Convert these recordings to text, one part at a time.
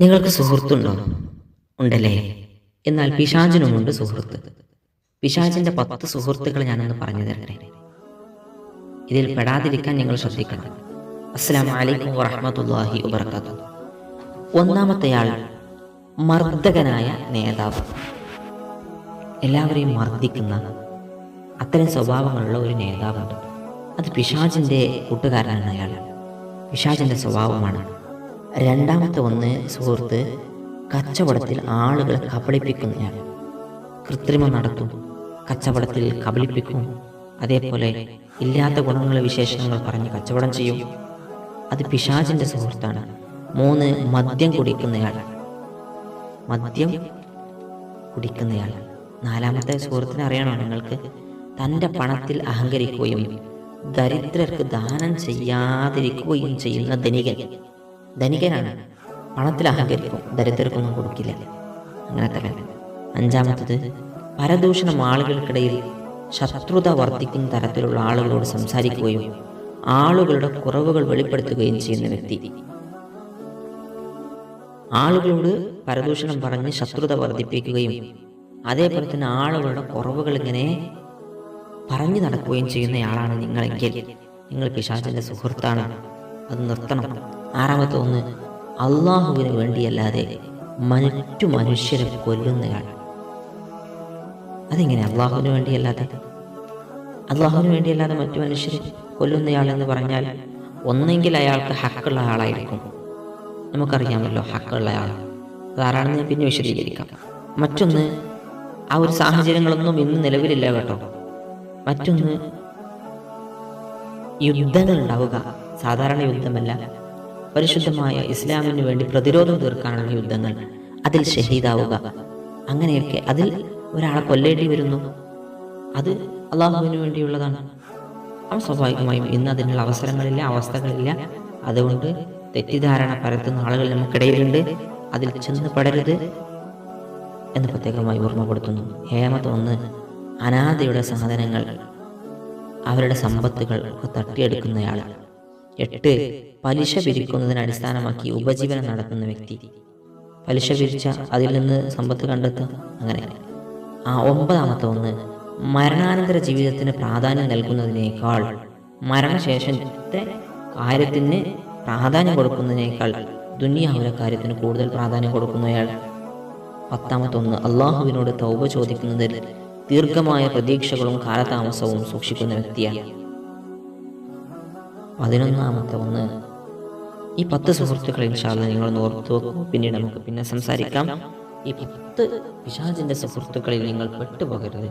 നിങ്ങൾക്ക് സുഹൃത്തുണ്ടോ? ഉണ്ടല്ലേ? എന്നാൽ പിശാചിനുമുണ്ട് സുഹൃത്ത്. പിശാചിന്റെ പത്ത് സുഹൃത്തുക്കൾ ഞാനൊന്ന് പറഞ്ഞു തരട്ടെ. ഇതിൽ പെടാതിരിക്കാൻ നിങ്ങൾ ശ്രദ്ധിക്കണം. അസ്സലാം വലൈക്കും വറഹമത്തല്ലാഹി വബർക്കാത്തു ഒന്നാമത്തെയാൾ മർദ്ദകനായ നേതാവ്. എല്ലാവരെയും മർദ്ദിക്കുന്ന അത്തരം സ്വഭാവങ്ങളുള്ള ഒരു നേതാവുണ്ട് അത് പിശാചിന്റെ കൂട്ടുകാരനാണ് അയാൾ. പിശാചിന്റെ സ്വഭാവമാണ്. രണ്ടാമത്തെ ഒന്ന് സുഹൃത്ത് കച്ചവടത്തിൽ ആളുകളെ കബളിപ്പിക്കുന്നയാൾ കൃത്രിമം നടത്തും കച്ചവടത്തിൽ കബളിപ്പിക്കും. അതേപോലെ ഇല്ലാത്ത ഗുണങ്ങളെ വിശേഷങ്ങൾ പറഞ്ഞ് കച്ചവടം ചെയ്യും. അത് പിശാചിന്റെ സുഹൃത്താണ്. മൂന്ന് മദ്യം കുടിക്കുന്നയാൾ. മദ്യം കുടിക്കുന്നയാൾ. നാലാമത്തെ സുഹൃത്തിനെ അറിയണോ നിങ്ങൾക്ക്? തന്റെ പണത്തിൽ അഹങ്കരിക്കുകയും ദരിദ്രർക്ക് ദാനം ചെയ്യാതിരിക്കുകയും ചെയ്യുന്ന ധനികൻ. ധനികനാണ്. പണത്തിൽ അഹങ്കരിക്കും ദരിദ്രർക്കൊന്നും കൊടുക്കില്ല. അങ്ങനത്തെ അഞ്ചാമത്തത് പരദൂഷണം ആളുകൾക്കിടയിൽ ശത്രുത വർദ്ധിക്കുന്ന തരത്തിലുള്ള ആളുകളോട് സംസാരിക്കുകയും ആളുകളുടെ കുറവുകൾ വെളിപ്പെടുത്തുകയും ചെയ്യുന്ന വ്യക്തി. ആളുകളോട് പരദൂഷണം പറഞ്ഞ് ശത്രുത വർദ്ധിപ്പിക്കുകയും അതേപോലെ തന്നെ ആളുകളുടെ കുറവുകൾ ഇങ്ങനെ പറഞ്ഞു നടക്കുകയും ചെയ്യുന്നയാളാണ് നിങ്ങളെങ്കിൽ. നിങ്ങൾ പിശാചിന്റെ സുഹൃത്താണ്. അത് നിർത്തണം. ആറാമത്തെ ഒന്ന് അള്ളാഹുവിന് വേണ്ടിയല്ലാതെ മറ്റു മനുഷ്യരെ കൊല്ലുന്നയാൾ. അതെങ്ങനെ അള്ളാഹുവിന് വേണ്ടിയല്ലാതെ? അള്ളാഹുവിന് വേണ്ടിയല്ലാതെ മറ്റു മനുഷ്യരെ കൊല്ലുന്നയാൾ എന്ന് പറഞ്ഞാൽ ഒന്നെങ്കിൽ അയാൾക്ക് ഹക്കുള്ള ആളായിരിക്കും. നമുക്കറിയാമല്ലോ ഹക്കുള്ള ആൾ. അതാരാണെന്ന് ഞാൻ പിന്നെ വിശദീകരിക്കാം. മറ്റൊന്ന് ആ ഒരു സാഹചര്യങ്ങളൊന്നും ഇന്ന് നിലവിലില്ല കേട്ടോ. മറ്റൊന്ന് യുദ്ധങ്ങൾ ഉണ്ടാവുക. സാധാരണ യുദ്ധമല്ല. പരിശുദ്ധമായ ഇസ്ലാമിന് വേണ്ടി പ്രതിരോധം തീർക്കാനുള്ള യുദ്ധങ്ങൾ അതിൽ ഷഹീദാവുക. അങ്ങനെയൊക്കെ അതിൽ ഒരാളെ കൊല്ലേണ്ടി വരുന്നു. അത് അള്ളാഹുവിന് വേണ്ടിയുള്ളതാണ്. അവൻ സ്വാഭാവികമായും ഇന്ന് അതിനുള്ള അവസരങ്ങളില്ല അവസ്ഥകളില്ല. അതുകൊണ്ട് തെറ്റിദ്ധാരണ പരത്തുന്ന ആളുകൾ നമുക്കിടയിലുണ്ട്. അതിൽ ചെന്ന് പെടരുത് എന്ന് പ്രത്യേകമായി ഓർമ്മപ്പെടുത്തുന്നു. ഹേമത്ത് ഒന്ന് അനാഥയുടെ സാധനങ്ങൾ അവരുടെ സമ്പത്തുകൾ ഒക്കെ തട്ടിയെടുക്കുന്നയാൾ എട്ട് പലിശ പിരിക്കുന്നതിന് അടിസ്ഥാനമാക്കി ഉപജീവനം നടത്തുന്ന വ്യക്തി. പലിശ പിരിച്ച അതിൽ നിന്ന് സമ്പത്ത് കണ്ടെത്തുക അങ്ങനെ. ആ ഒമ്പതാമത്തെ ഒന്ന് മരണാനന്തര ജീവിതത്തിന് പ്രാധാന്യം നൽകുന്നതിനേക്കാൾ മരണശേഷത്തെ കാര്യത്തിന് പ്രാധാന്യം കൊടുക്കുന്നതിനേക്കാൾ ദുനിയാവിലെ കാര്യത്തിന് കൂടുതൽ പ്രാധാന്യം കൊടുക്കുന്നയാൾ. പത്താമത്തെ ഒന്ന് അള്ളാഹുവിനോട് തൗബ ചോദിക്കുന്നതിൽ ദീർഘമായ പ്രതീക്ഷകളും കാലതാമസവും സൂക്ഷിക്കുന്ന വ്യക്തിയാണ്. പതിനൊന്നാമത്തെ ഒന്ന്. ഈ പത്ത് സുഹൃത്തുക്കളെ ഇൻഷാല്ല നിങ്ങൾ ഓർത്തു വെക്കും. പിന്നീട് നമുക്ക് പിന്നെ സംസാരിക്കാം. ഈ പത്ത് പിശാചിന്റെ സുഹൃത്തുക്കളിൽ നിങ്ങൾ പെട്ടുപോകരുത്.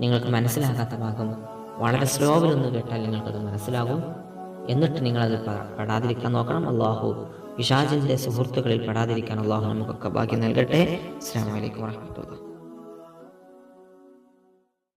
നിങ്ങൾക്ക് മനസ്സിലാകാത്ത ഭാഗം വളരെ സ്ലോവിലൊന്ന് കേട്ടാൽ നിങ്ങൾക്കത് മനസ്സിലാകും. എന്നിട്ട് നിങ്ങളത് പെടാതിരിക്കാൻ നോക്കണം. അള്ളാഹു പിശാചിന്റെ സുഹൃത്തുക്കളിൽ പെടാതിരിക്കാൻ അള്ളാഹു നമുക്കൊക്കെ ഭാഗ്യം നൽകട്ടെ. അസ്സാം വലൈക്കും വാഹമത്തുള്ള